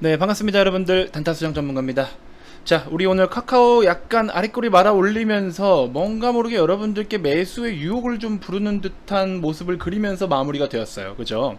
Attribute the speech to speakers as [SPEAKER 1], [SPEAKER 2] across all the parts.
[SPEAKER 1] 네, 반갑습니다, 여러분들. 단타수장 전문가입니다. 자, 우리 오늘 카카오 약간 아랫꼬리 말아 올리면서 뭔가 모르게 여러분들께 매수의 유혹을 좀 부르는 듯한 모습을 그리면서 마무리가 되었어요. 그죠?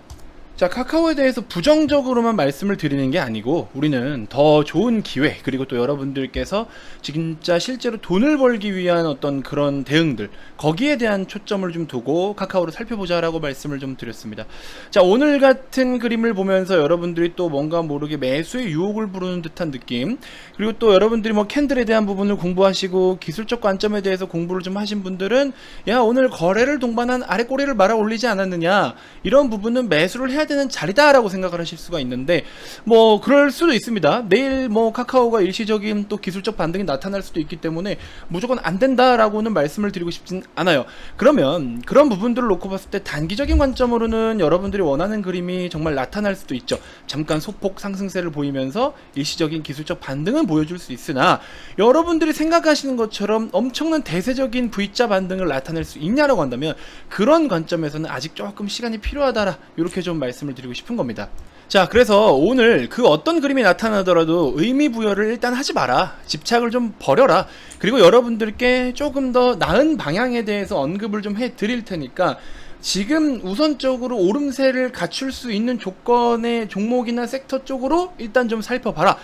[SPEAKER 1] 자, 카카오에 대해서 부정적으로만 말씀을 드리는 게 아니고 우리는 더 좋은 기회 그리고 또 여러분들께서 진짜 실제로 돈을 벌기 위한 어떤 그런 대응들 거기에 대한 초점을 좀 두고 카카오를 살펴보자라고 말씀을 좀 드렸습니다. 자, 오늘 같은 그림을 보면서 여러분들이 또 뭔가 모르게 매수의 유혹을 부르는 듯한 느낌 그리고 또 여러분들이 뭐 캔들에 대한 부분을 공부하시고 기술적 관점에 대해서 공부를 좀 하신 분들은 야, 오늘 거래를 동반한 아래 꼬리를 말아 올리지 않았느냐 이런 부분은 매수를 해야 되는 자리다라고 생각을 하실 수가 있는데 뭐 그럴 수도 있습니다. 내일 뭐 카카오가 일시적인 또 기술적 반등이 나타날 수도 있기 때문에 무조건 안 된다라고는 말씀을 드리고 싶진 않아요. 그러면 그런 부분들을 놓고 봤을 때 단기적인 관점으로는 여러분들이 원하는 그림이 정말 나타날 수도 있죠. 잠깐 소폭 상승세를 보이면서 일시적인 기술적 반등은 보여줄 수 있으나 여러분들이 생각하시는 것처럼 엄청난 대세적인 V자 반등을 나타낼 수 있냐라고 한다면 그런 관점에서는 아직 조금 시간이 필요하다라 이렇게 좀 말씀 을 드리고 싶은 겁니다. 자, 그래서 오늘 그 어떤 그림이 나타나더라도 의미 부여를 일단 하지 마라. 집착을 좀 버려라. 그리고 여러분들께 조금 더 나은 방향에 대해서 언급을 좀 해 드릴 테니까 지금 우선적으로 오름세를 갖출 수 있는 조건의 종목이나 섹터 쪽으로 일단 좀 살펴봐라.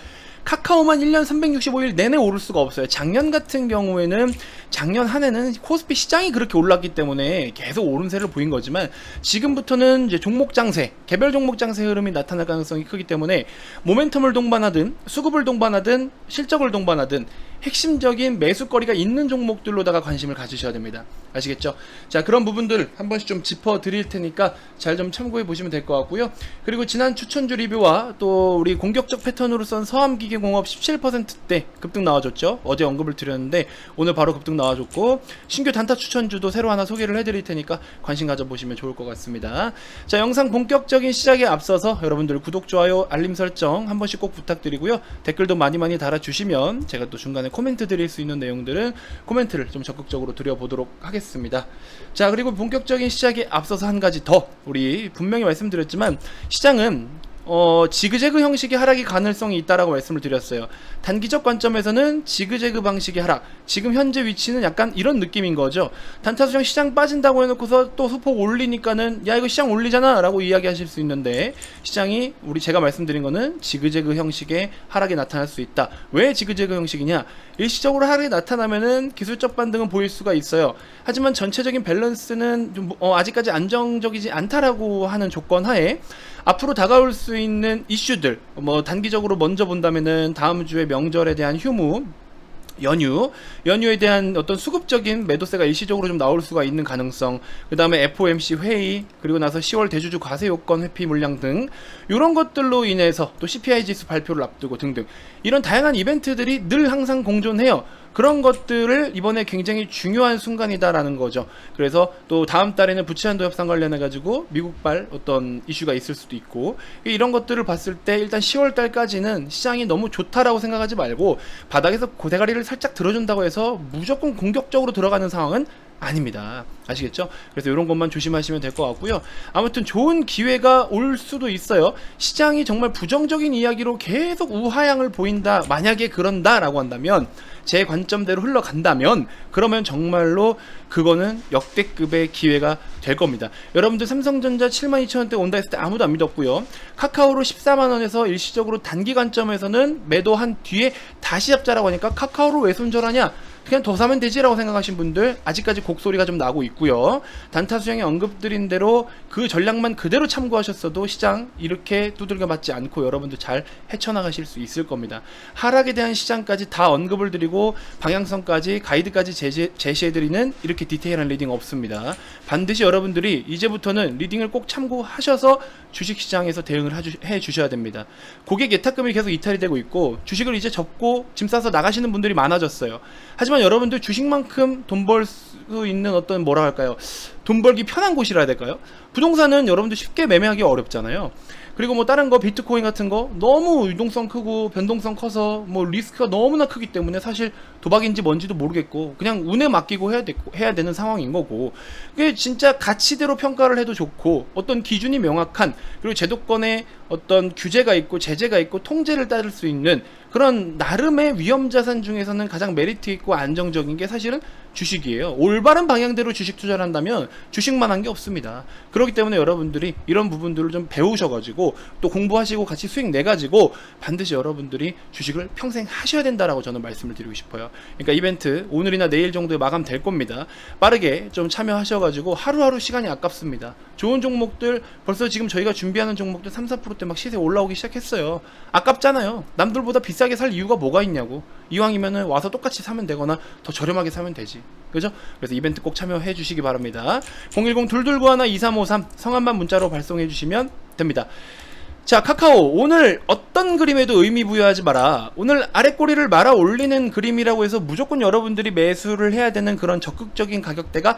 [SPEAKER 1] 카카오만 1년 365일 내내 오를 수가 없어요. 작년 같은 경우에는 작년 한 해는 코스피 시장이 그렇게 올랐기 때문에 계속 오름세를 보인 거지만 지금부터는 이제 종목 장세, 개별 종목 장세 흐름이 나타날 가능성이 크기 때문에 모멘텀을 동반하든 수급을 동반하든 실적을 동반하든 핵심적인 매수거리가 있는 종목들로다가 관심을 가지셔야 됩니다. 아시겠죠? 자, 그런 부분들 한 번씩 좀 짚어 드릴 테니까 잘 좀 참고해 보시면 될 것 같고요. 그리고 지난 추천주 리뷰와 또 우리 공격적 패턴으로 선 서암기계공업 17%대 급등 나와줬죠. 어제 언급을 드렸는데 오늘 바로 급등 나와줬고 신규 단타 추천주도 새로 하나 소개를 해드릴 테니까 관심 가져보시면 좋을 것 같습니다. 자, 영상 본격적인 시작에 앞서서 여러분들 구독, 좋아요, 알림 설정 한 번씩 꼭 부탁드리고요. 댓글도 많이 많이 달아주시면 제가 또 중간에 코멘트 드릴 수 있는 내용들은 코멘트를 좀 적극적으로 드려보도록 하겠습니다. 자, 그리고 본격적인 시작에 앞서서 한 가지 더 우리 분명히 말씀드렸지만 시장은 어, 지그재그 형식의 하락이 가능성이 있다라고 말씀을 드렸어요. 단기적 관점에서는 지그재그 방식의 하락. 지금 현재 위치는 약간 이런 느낌인 거죠. 단타수정 시장 빠진다고 해놓고서 또 소폭 올리니까는 야 이거 시장 올리잖아라고 이야기하실 수 있는데 시장이 우리 제가 말씀드린 거는 지그재그 형식의 하락이 나타날 수 있다. 왜 지그재그 형식이냐? 일시적으로 하락이 나타나면은 기술적 반등은 보일 수가 있어요. 하지만 전체적인 밸런스는 좀 어, 아직까지 안정적이지 않다라고 하는 조건 하에 앞으로 다가올 수 있는 이슈들 뭐 단기적으로 먼저 본다면은 다음 주에 명절에 대한 휴무 연휴, 연휴에 대한 어떤 수급적인 매도세가 일시적으로 좀 나올 수가 있는 가능성, 그 다음에 FOMC 회의, 그리고 나서 10월 대주주 과세 요건 회피 물량 등, 이런 것들로 인해서 또 CPI 지수 발표를 앞두고 등등, 이런 다양한 이벤트들이 늘 항상 공존해요. 그런 것들을 이번에 굉장히 중요한 순간이다라는 거죠. 그래서 또 다음 달에는 부채한도 협상 관련해 가지고 미국발 어떤 이슈가 있을 수도 있고 이런 것들을 봤을 때 일단 10월 달까지는 시장이 너무 좋다라고 생각하지 말고 바닥에서 고대가리를 살짝 들어준다고 해서 무조건 공격적으로 들어가는 상황은 아닙니다. 아시겠죠? 그래서 이런 것만 조심하시면 될 것 같고요. 아무튼 좋은 기회가 올 수도 있어요. 시장이 정말 부정적인 이야기로 계속 우하향을 보인다. 만약에 그런다라고 한다면 제 관점대로 흘러간다면 그러면 정말로 그거는 역대급의 기회가 될 겁니다. 여러분들 삼성전자 72,000원대 온다 했을 때 아무도 안 믿었고요. 카카오로 14만원에서 일시적으로 단기 관점에서는 매도한 뒤에 다시 잡자라고 하니까 카카오로 왜 손절하냐? 그냥 더 사면 되지라고 생각하신 분들 아직까지 곡소리가 좀 나고 있고요. 단타 수영에 언급드린 대로 그 전략만 그대로 참고하셨어도 시장 이렇게 두들겨 맞지 않고 여러분들 잘 헤쳐나가실 수 있을 겁니다. 하락에 대한 시장까지 다 언급을 드리고 방향성까지 가이드까지 제시, 제시해드리는 이렇게 디테일한 리딩 없습니다. 반드시 여러분들이 이제부터는 리딩을 꼭 참고하셔서 주식시장에서 대응을 해 주셔야 됩니다. 고객 예탁금이 계속 이탈이 되고 있고 주식을 이제 접고 짐 싸서 나가시는 분들이 많아졌어요. 하지만 여러분들 주식만큼 돈 벌 수 있는 어떤 뭐라 할까요? 돈 벌기 편한 곳이라 해야 될까요? 부동산은 여러분들 쉽게 매매하기 어렵잖아요. 그리고 뭐 다른 거 비트코인 같은 거 너무 유동성 크고 변동성 커서 뭐 리스크가 너무나 크기 때문에 사실 도박인지 뭔지도 모르겠고 그냥 운에 맡기고 해야, 되, 해야 되는 상황인 거고 그게 진짜 가치대로 평가를 해도 좋고 어떤 기준이 명확한 그리고 제도권에 어떤 규제가 있고 제재가 있고 통제를 따를 수 있는 그런 나름의 위험 자산 중에서는 가장 메리트 있고 안정적인 게 사실은 주식이에요. 올바른 방향대로 주식 투자를 한다면 주식만 한 게 없습니다. 그렇기 때문에 여러분들이 이런 부분들을 좀 배우셔가지고 또 공부하시고 같이 수익 내가지고 반드시 여러분들이 주식을 평생 하셔야 된다라고 저는 말씀을 드리고 싶어요. 그러니까 이벤트 오늘이나 내일 정도에 마감될 겁니다. 빠르게 좀 참여하셔가지고 하루하루 시간이 아깝습니다. 좋은 종목들 벌써 지금 저희가 준비하는 종목들 3, 4%대 막 시세 올라오기 시작했어요. 아깝잖아요. 남들보다 비싸게 살 이유가 뭐가 있냐고. 이왕이면은 와서 똑같이 사면 되거나 더 저렴하게 사면 되지. 그죠? 그래서 이벤트 꼭 참여해 주시기 바랍니다. 010-229-2353 성함만 문자로 발송해 주시면 됩니다. 자, 카카오. 오늘 어떤 그림에도 의미 부여하지 마라. 오늘 아랫꼬리를 말아 올리는 그림이라고 해서 무조건 여러분들이 매수를 해야 되는 그런 적극적인 가격대가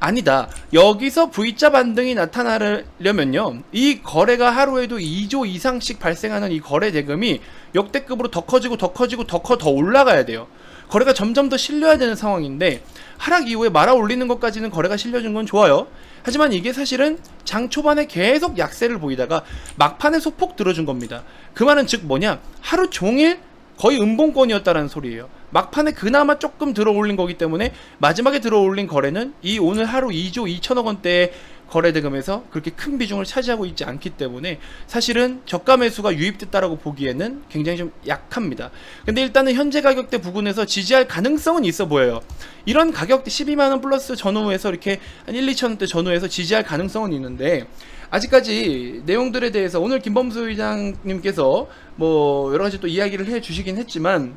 [SPEAKER 1] 아니다. 여기서 V자 반등이 나타나려면요. 이 거래가 하루에도 2조 이상씩 발생하는 이 거래 대금이 역대급으로 더 커지고 더 커지고 더 커 더 올라가야 돼요. 거래가 점점 더 실려야 되는 상황인데 하락 이후에 말아 올리는 것까지는 거래가 실려준 건 좋아요. 하지만 이게 사실은 장 초반에 계속 약세를 보이다가 막판에 소폭 들어준 겁니다. 그 말은 즉 뭐냐? 하루 종일 거의 음봉권이었다라는 소리예요. 막판에 그나마 조금 들어 올린 거기 때문에 마지막에 들어 올린 거래는 이 오늘 하루 2조 2천억 원대의 거래 대금에서 그렇게 큰 비중을 차지하고 있지 않기 때문에 사실은 저가 매수가 유입됐다라고 보기에는 굉장히 좀 약합니다. 근데 일단은 현재 가격대 부근에서 지지할 가능성은 있어 보여요. 이런 가격대 12만 원 플러스 전후에서 이렇게 한 1, 2천 원대 전후에서 지지할 가능성은 있는데 아직까지 내용들에 대해서 오늘 김범수 회장님께서 뭐 여러 가지 또 이야기를 해 주시긴 했지만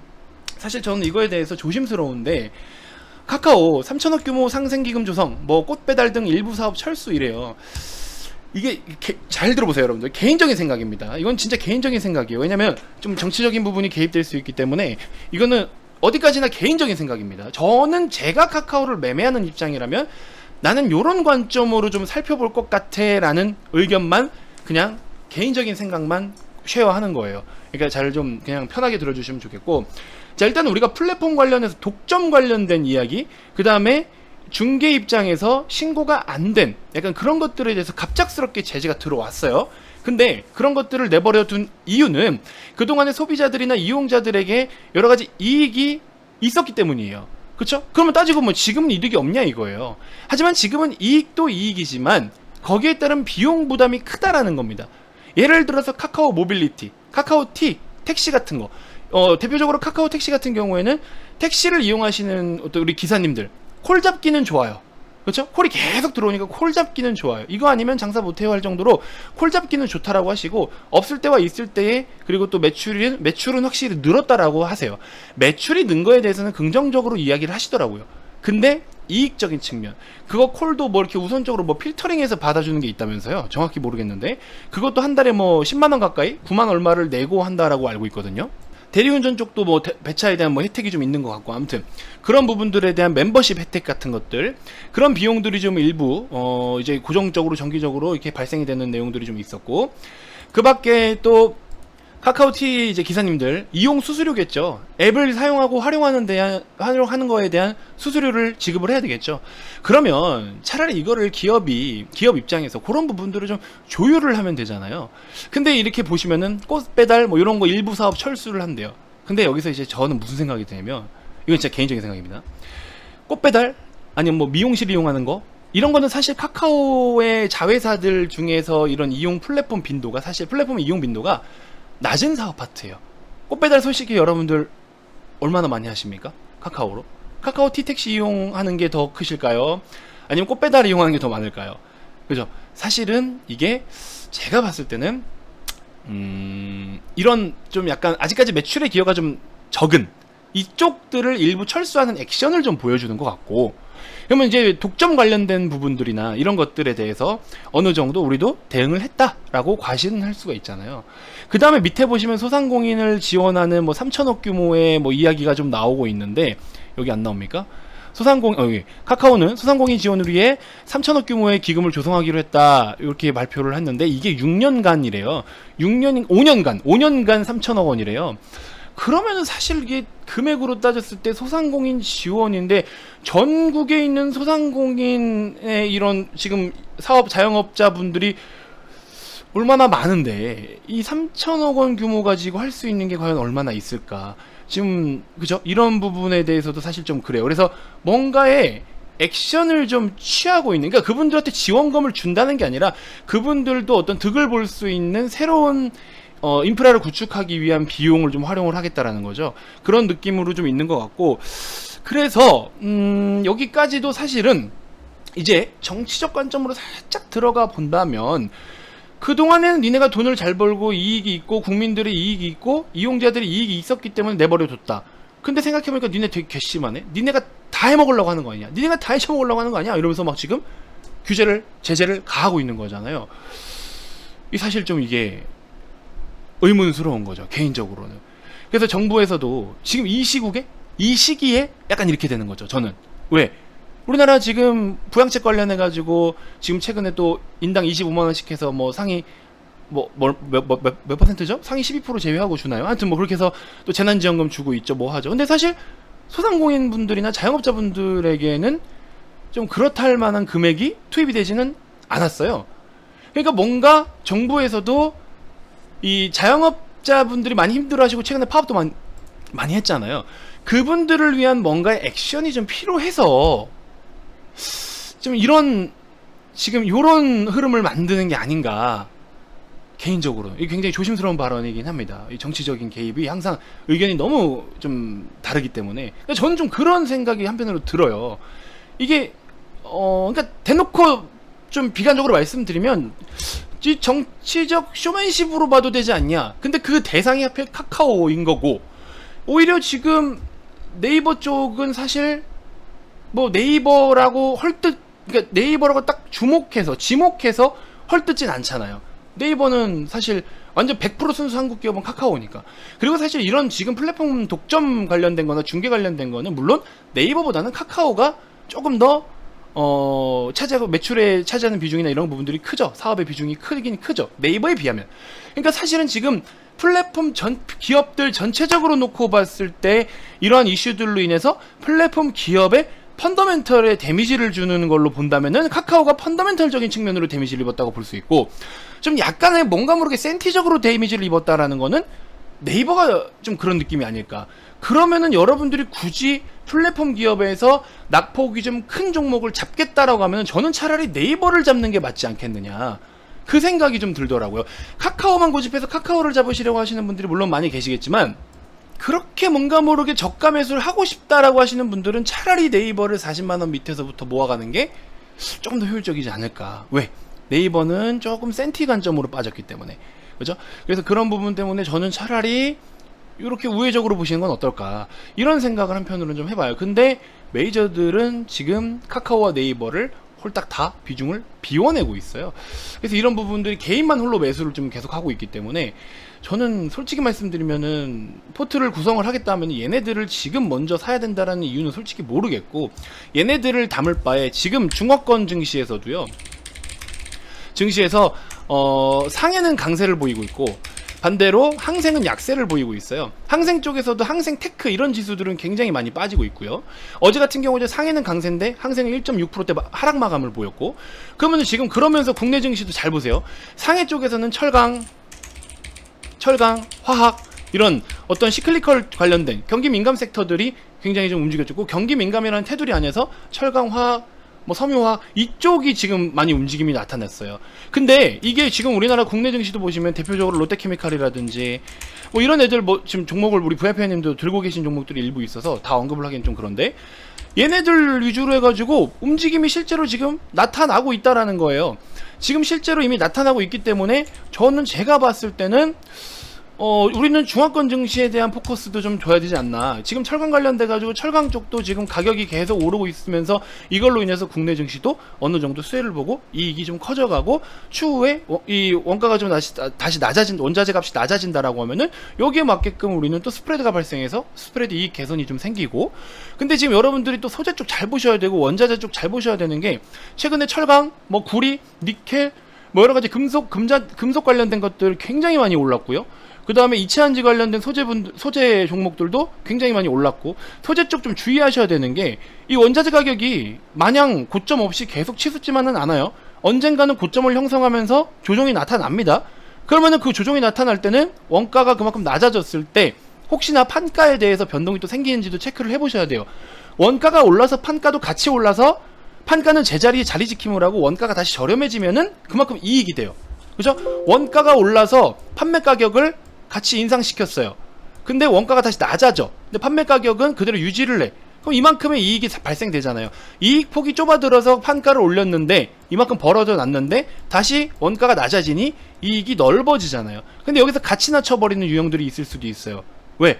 [SPEAKER 1] 사실 저는 이거에 대해서 조심스러운데 카카오 3천억 규모 상생기금 조성, 뭐 꽃 배달 등 일부 사업 철수 이래요. 이게 개, 잘 들어보세요, 여러분들. 개인적인 생각입니다. 이건 진짜 개인적인 생각이에요. 왜냐면 좀 정치적인 부분이 개입될 수 있기 때문에 이거는 어디까지나 개인적인 생각입니다. 저는 제가 카카오를 매매하는 입장이라면 나는 요런 관점으로 좀 살펴볼 것 같아라는 의견만 그냥 개인적인 생각만 쉐어하는 거예요. 그러니까 잘 좀 그냥 편하게 들어주시면 좋겠고 자 일단 우리가 플랫폼 관련해서 독점 관련된 이야기 그 다음에 중개 입장에서 신고가 안 된 약간 그런 것들에 대해서 갑작스럽게 제재가 들어왔어요. 근데 그런 것들을 내버려 둔 이유는 그동안의 소비자들이나 이용자들에게 여러 가지 이익이 있었기 때문이에요. 그쵸? 그러면 따지고 뭐 지금은 이득이 없냐 이거예요. 하지만 지금은 이익도 이익이지만 거기에 따른 비용 부담이 크다라는 겁니다. 예를 들어서 카카오 모빌리티, 카카오 티, 택시 같은 거. 어, 대표적으로 카카오 택시 같은 경우에는 택시를 이용하시는 어떤 우리 기사님들 콜 잡기는 좋아요. 그렇죠? 콜이 계속 들어오니까 콜 잡기는 좋아요. 이거 아니면 장사 못해요 할 정도로 콜 잡기는 좋다라고 하시고 없을 때와 있을 때에 그리고 또 매출은 매출은 확실히 늘었다라고 하세요. 매출이 는 거에 대해서는 긍정적으로 이야기를 하시더라고요. 근데 이익적인 측면 그거 콜도 뭐 이렇게 우선적으로 뭐 필터링해서 받아주는 게 있다면서요 정확히 모르겠는데 그것도 한 달에 뭐 10만 원 가까이 9만 얼마를 내고 한다라고 알고 있거든요 대리운전 쪽도 뭐 대, 배차에 대한 뭐 혜택이 좀 있는 것 같고 아무튼 그런 부분들에 대한 멤버십 혜택 같은 것들 그런 비용들이 좀 일부 어 이제 고정적으로 정기적으로 이렇게 발생이 되는 내용들이 좀 있었고 그 밖에 또 카카오티 이제 기사님들 이용 수수료겠죠. 앱을 사용하고 활용하는 대한 활용하는 거에 대한 수수료를 지급을 해야 되겠죠. 그러면 차라리 이거를 기업이 기업 입장에서 그런 부분들을 좀 조율을 하면 되잖아요. 근데 이렇게 보시면은 꽃 배달 뭐 이런 거 일부 사업 철수를 한대요. 근데 여기서 이제 저는 무슨 생각이 드냐면 이건 진짜 개인적인 생각입니다. 꽃 배달 아니면 뭐 미용실 이용하는 거 이런 거는 사실 카카오의 자회사들 중에서 이런 이용 플랫폼 빈도가 사실 플랫폼 이용 빈도가 낮은 사업 파트예요. 꽃배달 솔직히 여러분들 얼마나 많이 하십니까? 카카오로? 카카오 티택시 이용하는 게 더 크실까요? 아니면 꽃배달 이용하는 게 더 많을까요? 그죠? 사실은 이게 제가 봤을 때는 음, 이런 좀 약간 아직까지 매출의 기여가 좀 적은 이쪽들을 일부 철수하는 액션을 좀 보여주는 것 같고 그러면 이제 독점 관련된 부분들이나 이런 것들에 대해서 어느 정도 우리도 대응을 했다라고 과신할 수가 있잖아요. 그 다음에 밑에 보시면 소상공인을 지원하는 뭐 3천억 규모의 뭐 이야기가 좀 나오고 있는데 여기 안 나옵니까? 소상공 어, 여기 카카오는 소상공인 지원을 위해 3천억 규모의 기금을 조성하기로 했다 이렇게 발표를 했는데 이게 6년간이래요. 6년 5년간 5년간 3천억 원이래요. 그러면은 사실 이게 금액으로 따졌을 때 소상공인 지원인데 전국에 있는 소상공인의 이런 지금 사업 자영업자분들이 얼마나 많은데 이 3천억 원 규모 가지고 할 수 있는 게 과연 얼마나 있을까? 지금 그죠? 이런 부분에 대해서도 사실 좀 그래요. 그래서 뭔가의 액션을 좀 취하고 있는 그러니까 그분들한테 지원금을 준다는 게 아니라 그분들도 어떤 득을 볼 수 있는 새로운 어, 인프라를 구축하기 위한 비용을 좀 활용을 하겠다라는 거죠. 그런 느낌으로 좀 있는 것 같고 그래서 음, 여기까지도 사실은 이제 정치적 관점으로 살짝 들어가 본다면 그동안에는 니네가 돈을 잘 벌고 이익이 있고 국민들의 이익이 있고 이용자들의 이익이 있었기 때문에 내버려뒀다. 근데 생각해보니까 니네 되게 괘씸하네. 니네가 다 해먹으려고 하는 거 아니야? 니네가 다 해쳐먹으려고 하는 거 아니야? 이러면서 막 지금 규제를 제재를 가하고 있는 거잖아요. 이 사실 좀 이게 의문스러운 거죠. 개인적으로는. 그래서 정부에서도 지금 이 시국에 이 시기에 약간 이렇게 되는 거죠. 저는 왜? 우리나라 지금 부양책 관련해 가지고 지금 최근에 또 인당 25만 원씩 해서 뭐 상위 뭐몇몇 몇, 몇, 몇 퍼센트죠? 상위 12% 제외하고 주나요? 하여튼 뭐 그렇게 해서 또 재난지원금 주고 있죠. 뭐 하죠. 근데 사실 소상공인 분들이나 자영업자 분들에게는 좀 그렇다 할 만한 금액이 투입이 되지는 않았어요. 그러니까 뭔가 정부에서도 이 자영업자 분들이 많이 힘들어하시고 최근에 파업도 많이, 많이 했잖아요. 그분들을 위한 뭔가의 액션이 좀 필요해서 좀 이런 지금 이런 흐름을 만드는 게 아닌가 개인적으로 이게 굉장히 조심스러운 발언이긴 합니다. 이 정치적인 개입이 항상 의견이 너무 좀 다르기 때문에 저는 좀 그런 생각이 한편으로 들어요. 이게 어 그러니까 대놓고 좀 비관적으로 말씀드리면 이 정치적 쇼맨십으로 봐도 되지 않냐. 근데 그 대상이 하필 카카오인 거고 오히려 지금 네이버 쪽은 사실 뭐 네이버라고 헐뜯 그러니까 네이버라고 딱 주목해서 지목해서 헐뜯진 않잖아요. 네이버는 사실 완전 100% 순수 한국 기업은 카카오니까. 그리고 사실 이런 지금 플랫폼 독점 관련된 거나 중개 관련된 거는 물론 네이버보다는 카카오가 조금 더 어, 차지하고 매출에 차지하는 비중이나 이런 부분들이 크죠. 사업의 비중이 크긴 크죠. 네이버에 비하면. 그러니까 사실은 지금 플랫폼 전 기업들 전체적으로 놓고 봤을 때 이러한 이슈들로 인해서 플랫폼 기업의 펀더멘털에 데미지를 주는 걸로 본다면은 카카오가 펀더멘털적인 측면으로 데미지를 입었다고 볼 수 있고 좀 약간의 뭔가 모르게 센티적으로 데미지를 입었다라는 거는 네이버가 좀 그런 느낌이 아닐까. 그러면은 여러분들이 굳이 플랫폼 기업에서 낙폭이 좀 큰 종목을 잡겠다라고 하면 저는 차라리 네이버를 잡는 게 맞지 않겠느냐. 그 생각이 좀 들더라고요. 카카오만 고집해서 카카오를 잡으시려고 하시는 분들이 물론 많이 계시겠지만 그렇게 뭔가 모르게 저가 매수를 하고 싶다라고 하시는 분들은 차라리 네이버를 40만 원 밑에서부터 모아가는 게 조금 더 효율적이지 않을까. 왜? 네이버는 조금 센티 관점으로 빠졌기 때문에. 그죠? 그래서 그런 부분 때문에 저는 차라리 이렇게 우회적으로 보시는 건 어떨까 이런 생각을 한편으로는 좀 해봐요 근데 메이저들은 지금 카카오와 네이버를 홀딱 다 비중을 비워내고 있어요 그래서 이런 부분들이 개인만 홀로 매수를 좀 계속 하고 있기 때문에 저는 솔직히 말씀드리면은 포트를 구성을 하겠다 하면 얘네들을 지금 먼저 사야 된다라는 이유는 솔직히 모르겠고 얘네들을 담을 바에 지금 중화권 증시에서도요 증시에서 어, 상해는 강세를 보이고 있고 반대로 항생은 약세를 보이고 있어요. 항생 쪽에서도 항생 테크 이런 지수들은 굉장히 많이 빠지고 있고요. 어제 같은 경우에 상해는 강세인데 항생은 1.6%대 하락 마감을 보였고 그러면 지금 그러면서 국내 증시도 잘 보세요. 상해 쪽에서는 철강, 철강, 화학 이런 어떤 시클리컬 관련된 경기 민감 섹터들이 굉장히 좀 움직여주고 경기 민감이라는 테두리 안에서 철강, 화학 뭐 섬유화 이쪽이 지금 많이 움직임이 나타났어요. 근데 이게 지금 우리나라 국내 증시도 보시면 대표적으로 롯데케미칼이라든지 뭐 이런 애들 뭐 지금 종목을 우리 VIP님도 들고 계신 종목들이 일부 있어서 다 언급을 하기엔 좀 그런데 얘네들 위주로 해가지고 움직임이 실제로 지금 나타나고 있다라는 거예요. 지금 실제로 이미 나타나고 있기 때문에 저는 제가 봤을 때는 어, 우리는 중화권 증시에 대한 포커스도 좀 줘야 되지 않나. 지금 철강 관련돼 가지고 철강 쪽도 지금 가격이 계속 오르고 있으면서 이걸로 인해서 국내 증시도 어느 정도 수혜를 보고 이익이 좀 커져가고 추후에 이 원가가 좀 다시 다시 낮아진 원자재 값이 낮아진다라고 하면은 여기에 맞게끔 우리는 또 스프레드가 발생해서 스프레드 이익 개선이 좀 생기고 근데 지금 여러분들이 또 소재 쪽 잘 보셔야 되고 원자재 쪽 잘 보셔야 되는 게 최근에 철강, 뭐 구리, 니켈 뭐 여러 가지 금속 금자 금속 관련된 것들 굉장히 많이 올랐고요. 그 다음에 이체한지 관련된 소재분 소재 종목들도 굉장히 많이 올랐고 소재 쪽 좀 주의하셔야 되는 게 이 원자재 가격이 마냥 고점 없이 계속 치솟지만은 않아요. 언젠가는 고점을 형성하면서 조정이 나타납니다. 그러면은 그 조정이 나타날 때는 원가가 그만큼 낮아졌을 때 혹시나 판가에 대해서 변동이 또 생기는지도 체크를 해보셔야 돼요. 원가가 올라서 판가도 같이 올라서 판가는 제자리에 자리 지킴을 하고 원가가 다시 저렴해지면은 그만큼 이익이 돼요. 그죠? 원가가 올라서 판매 가격을 같이 인상시켰어요. 근데 원가가 다시 낮아져. 근데 판매 가격은 그대로 유지를 해. 그럼 이만큼의 이익이 발생되잖아요. 이익 폭이 좁아들어서 판가를 올렸는데 이만큼 벌어져 놨는데 다시 원가가 낮아지니 이익이 넓어지잖아요. 근데 여기서 같이 낮춰버리는 유형들이 있을 수도 있어요. 왜?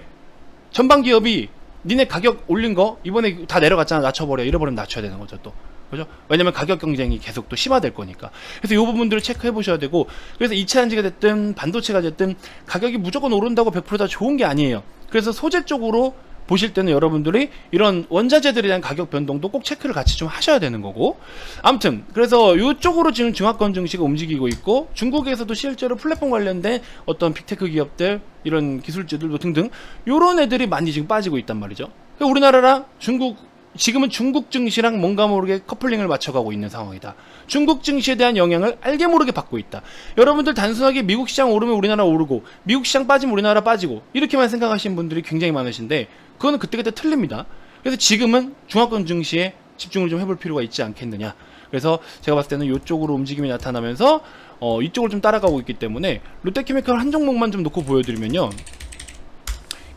[SPEAKER 1] 전방 기업이 니네 가격 올린 거 이번에 다 내려갔잖아 낮춰버려 이래버리면 낮춰야 되는 거죠 또 그죠? 왜냐면 가격 경쟁이 계속 또 심화될 거니까. 그래서 이 부분들을 체크해 보셔야 되고 그래서 이차전지가 됐든 반도체가 됐든 가격이 무조건 오른다고 100%다 좋은 게 아니에요. 그래서 소재 쪽으로 보실 때는 여러분들이 이런 원자재들에 대한 가격 변동도 꼭 체크를 같이 좀 하셔야 되는 거고. 아무튼 그래서 이쪽으로 지금 중화권 증시가 움직이고 있고 중국에서도 실제로 플랫폼 관련된 어떤 빅테크 기업들 이런 기술주들도 등등 요런 애들이 많이 지금 빠지고 있단 말이죠. 그러니까 우리나라랑 중국 지금은 중국 증시랑 뭔가 모르게 커플링을 맞춰가고 있는 상황이다. 중국 증시에 대한 영향을 알게 모르게 받고 있다. 여러분들 단순하게 미국 시장 오르면 우리나라 오르고 미국 시장 빠지면 우리나라 빠지고 이렇게만 생각하시는 분들이 굉장히 많으신데 그거는 그때그때 틀립니다. 그래서 지금은 중화권 증시에 집중을 좀 해볼 필요가 있지 않겠느냐. 그래서 제가 봤을 때는 이쪽으로 움직임이 나타나면서 어, 이쪽을 좀 따라가고 있기 때문에 롯데케미칼 한 종목만 좀 놓고 보여드리면요.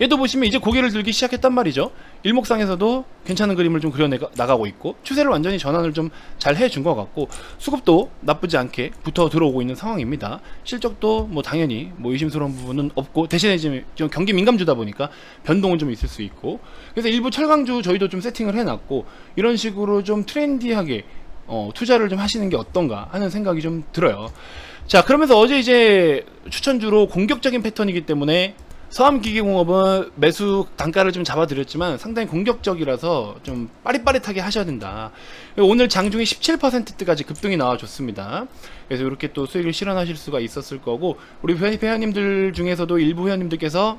[SPEAKER 1] 얘도 보시면 이제 고개를 들기 시작했단 말이죠. 일목상에서도 괜찮은 그림을 좀 그려나가고 있고 추세를 완전히 전환을 좀 잘 해준 것 같고 수급도 나쁘지 않게 붙어 들어오고 있는 상황입니다. 실적도 뭐 당연히 뭐 의심스러운 부분은 없고 대신에 지금 좀 경기 민감주다 보니까 변동은 좀 있을 수 있고 그래서 일부 철강주 저희도 좀 세팅을 해놨고 이런 식으로 좀 트렌디하게 어, 투자를 좀 하시는 게 어떤가 하는 생각이 좀 들어요. 자 그러면서 어제 이제 추천주로 공격적인 패턴이기 때문에 서암기계공업은 매수 단가를 좀 잡아드렸지만 상당히 공격적이라서 좀 빠릿빠릿하게 하셔야 된다. 오늘 장중에 17%까지 급등이 나와줬습니다. 그래서 이렇게 또 수익을 실현하실 수가 있었을 거고 우리 회원님들 중에서도 일부 회원님들께서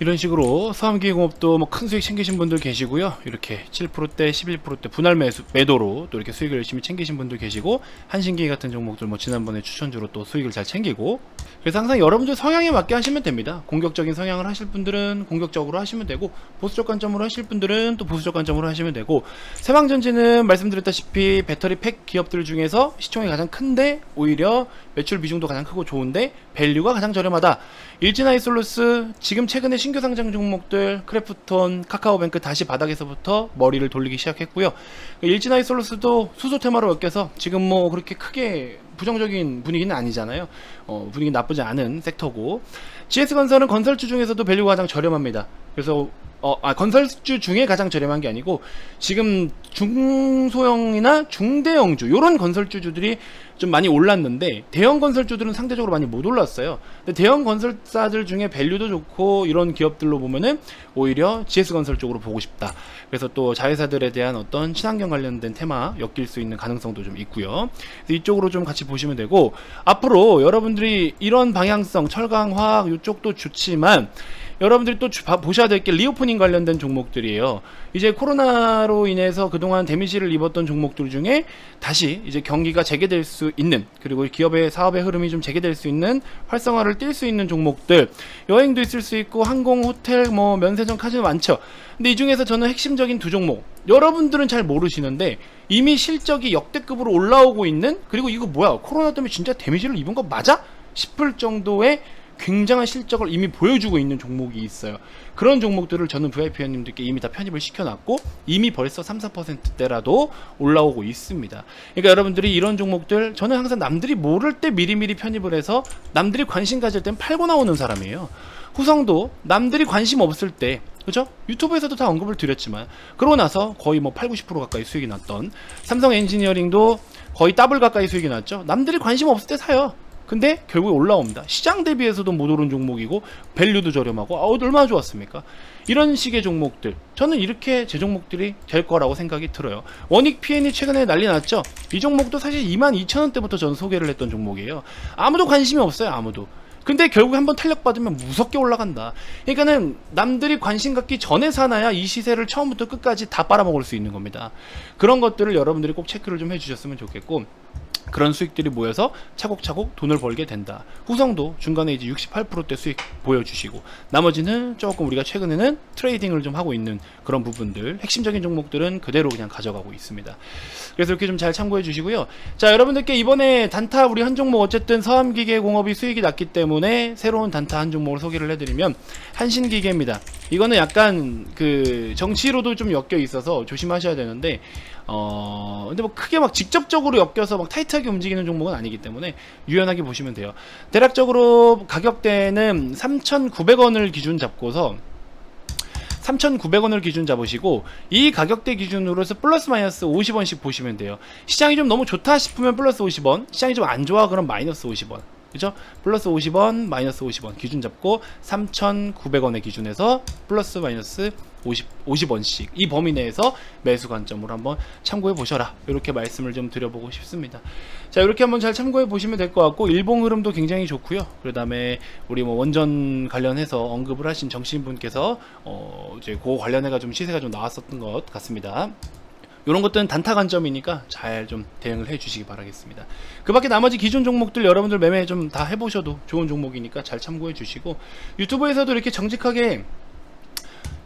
[SPEAKER 1] 이런 식으로 서암기계공업도 뭐 큰 수익 챙기신 분들 계시고요. 이렇게 7%대, 11%대 분할 매수, 매도로 또 이렇게 수익을 열심히 챙기신 분들 계시고 한신기 같은 종목들 뭐 지난번에 추천주로 또 수익을 잘 챙기고 그래서 항상 여러분들 성향에 맞게 하시면 됩니다. 공격적인 성향을 하실 분들은 공격적으로 하시면 되고 보수적 관점으로 하실 분들은 또 보수적 관점으로 하시면 되고 세방전지는 말씀드렸다시피 배터리 팩 기업들 중에서 시총이 가장 큰데 오히려 매출 비중도 가장 크고 좋은데 밸류가 가장 저렴하다. 일진아이솔루스 지금 최근에 신규 상장 종목들 크래프톤, 카카오뱅크 다시 바닥에서부터 머리를 돌리기 시작했고요. 일진아이 솔루스도 수소 테마로 엮여서 지금 뭐 그렇게 크게 부정적인 분위기는 아니잖아요. 어, 분위기 나쁘지 않은 섹터고 GS건설은 건설주 중에서도 밸류가 가장 저렴합니다. 그래서 어, 아, 건설주 중에 가장 저렴한 게 아니고 지금 중소형이나 중대형주 요런 건설주들이 좀 많이 올랐는데 대형 건설주들은 상대적으로 많이 못 올랐어요. 근데 대형 건설사들 중에 밸류도 좋고 이런 기업들로 보면은 오히려 GS건설 쪽으로 보고 싶다. 그래서 또 자회사들에 대한 어떤 친환경 관련된 테마 엮일 수 있는 가능성도 좀 있고요. 이쪽으로 좀 같이 보시면 되고 앞으로 여러분들이 이런 방향성 철강 화학 이쪽도 좋지만 여러분들이 또 주- 봐- 보셔야 될 게 리오프닝 관련된 종목들이에요. 이제 코로나로 인해서 그동안 데미지를 입었던 종목들 중에 다시 이제 경기가 재개될 수 있는 그리고 기업의 사업의 흐름이 좀 재개될 수 있는 활성화를 띌수 있는 종목들 여행도 있을 수 있고 항공, 호텔, 뭐 면세점, 카지노 많죠. 근데 이 중에서 저는 핵심적인 두 종목 여러분들은 잘 모르시는데 이미 실적이 역대급으로 올라오고 있는 그리고 이거 뭐야 코로나 때문에 진짜 데미지를 입은 거 맞아? 싶을 정도의 굉장한 실적을 이미 보여주고 있는 종목이 있어요. 그런 종목들을 저는 VIP 회원님들께 이미 다 편입을 시켜놨고 이미 벌써 3, 4%대라도 올라오고 있습니다. 그러니까 여러분들이 이런 종목들 저는 항상 남들이 모를 때 미리미리 편입을 해서 남들이 관심 가질 땐 팔고 나오는 사람이에요. 후성도 남들이 관심 없을 때 그죠? 유튜브에서도 다 언급을 드렸지만 그러고 나서 거의 뭐 8, 90% 가까이 수익이 났던 삼성 엔지니어링도 거의 더블 가까이 수익이 났죠. 남들이 관심 없을 때 사요. 근데 결국에 올라옵니다. 시장 대비해서도 못 오른 종목이고 밸류도 저렴하고 아, 얼마나 좋았습니까? 이런 식의 종목들 저는 이렇게 제 종목들이 될 거라고 생각이 들어요. 원익 PN이 최근에 난리 났죠. 이 종목도 사실 22,000원대부터 저는 소개를 했던 종목이에요. 아무도 관심이 없어요. 아무도. 근데 결국 한번 탄력 받으면 무섭게 올라간다. 그러니까는 남들이 관심 갖기 전에 사놔야 이 시세를 처음부터 끝까지 다 빨아먹을 수 있는 겁니다. 그런 것들을 여러분들이 꼭 체크를 좀 해주셨으면 좋겠고 그런 수익들이 모여서 차곡차곡 돈을 벌게 된다. 후성도 중간에 이제 68%대 수익 보여주시고 나머지는 조금 우리가 최근에는 트레이딩을 좀 하고 있는 그런 부분들 핵심적인 종목들은 그대로 그냥 가져가고 있습니다. 그래서 이렇게 좀 잘 참고해 주시고요. 자 여러분들께 이번에 단타 우리 한 종목 어쨌든 서암기계공업이 수익이 났기 때문에 새로운 단타 한 종목을 소개를 해드리면 한신기계입니다. 이거는 약간 그 정치로도 좀 엮여 있어서 조심하셔야 되는데 어 근데 뭐 크게 막 직접적으로 엮여서 막 타이트하게 움직이는 종목은 아니기 때문에 유연하게 보시면 돼요. 대략적으로 가격대는 3,900원을 기준 잡고서 3,900원을 기준 잡으시고 이 가격대 기준으로 해서 플러스 마이너스 50원씩 보시면 돼요. 시장이 좀 너무 좋다 싶으면 플러스 50원, 시장이 좀 안 좋아 그럼 마이너스 50원. 그죠? 플러스 50원, 마이너스 50원 기준 잡고 3,900원의 기준에서 플러스 마이너스 50, 50원씩 이 범위 내에서 매수 관점으로 한번 참고해 보셔라. 이렇게 말씀을 좀 드려보고 싶습니다. 자, 이렇게 한번 잘 참고해 보시면 될 것 같고 일봉 흐름도 굉장히 좋고요. 그 다음에 우리 뭐 원전 관련해서 언급을 하신 정신분께서 어 이제 그 관련해가 좀 시세가 좀 나왔었던 것 같습니다. 이런 것들은 단타 관점이니까 잘 좀 대응을 해 주시기 바라겠습니다. 그 밖에 나머지 기존 종목들 여러분들 매매 좀 다 해보셔도 좋은 종목이니까 잘 참고해 주시고 유튜브에서도 이렇게 정직하게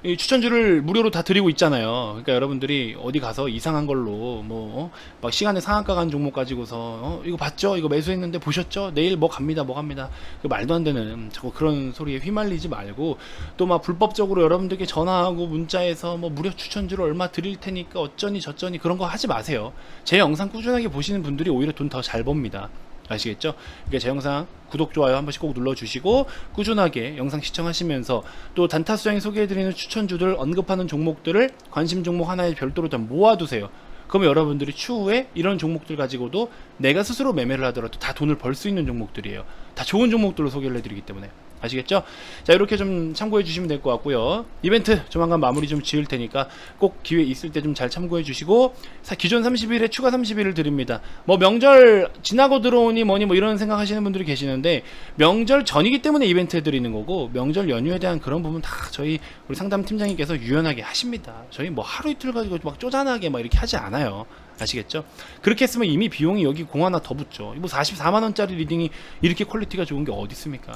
[SPEAKER 1] 이 추천주를 무료로 다 드리고 있잖아요. 그러니까 여러분들이 어디 가서 이상한 걸로 뭐 막 시간에 상한가 간 종목 가지고서 어, 이거 봤죠? 이거 매수했는데 보셨죠? 내일 뭐 갑니다, 뭐 갑니다. 그 말도 안 되는 자꾸 그런 소리에 휘말리지 말고 또 막 불법적으로 여러분들께 전화하고 문자에서 뭐 무료 추천주를 얼마 드릴 테니까 어쩌니 저쩌니 그런 거 하지 마세요. 제 영상 꾸준하게 보시는 분들이 오히려 돈 더 잘 법니다. 아시겠죠? 그러니까 제 영상 구독, 좋아요 한 번씩 꼭 눌러주시고 꾸준하게 영상 시청하시면서 또 단타 수장이 소개해드리는 추천주들 언급하는 종목들을 관심 종목 하나에 별도로 다 모아두세요. 그러면 여러분들이 추후에 이런 종목들 가지고도 내가 스스로 매매를 하더라도 다 돈을 벌 수 있는 종목들이에요. 다 좋은 종목들로 소개를 해드리기 때문에. 아시겠죠? 자 이렇게 좀 참고해 주시면 될 것 같고요. 이벤트 조만간 마무리 좀 지을 테니까 꼭 기회 있을 때 좀 잘 참고해 주시고 사- 기존 30일에 추가 30일을 드립니다. 뭐 명절 지나고 들어오니 뭐니 뭐 이런 생각 하시는 분들이 계시는데 명절 전이기 때문에 이벤트 해드리는 거고 명절 연휴에 대한 그런 부분 다 저희 우리 상담 팀장님께서 유연하게 하십니다. 저희 뭐 하루 이틀 가지고 막 쪼잔하게 막 이렇게 하지 않아요 아시겠죠? 그렇게 했으면 이미 비용이 여기 공 하나 더 붙죠. 뭐 44만 원짜리 리딩이 이렇게 퀄리티가 좋은 게 어디 있습니까?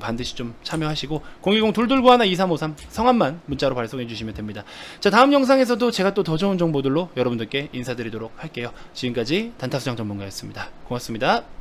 [SPEAKER 1] 반드시 좀 참여하시고 010 둘둘구 하나 2353 성함만 문자로 발송해 주시면 됩니다. 자 다음 영상에서도 제가 또 더 좋은 정보들로 여러분들께 인사드리도록 할게요. 지금까지 단타수장 전문가였습니다. 고맙습니다.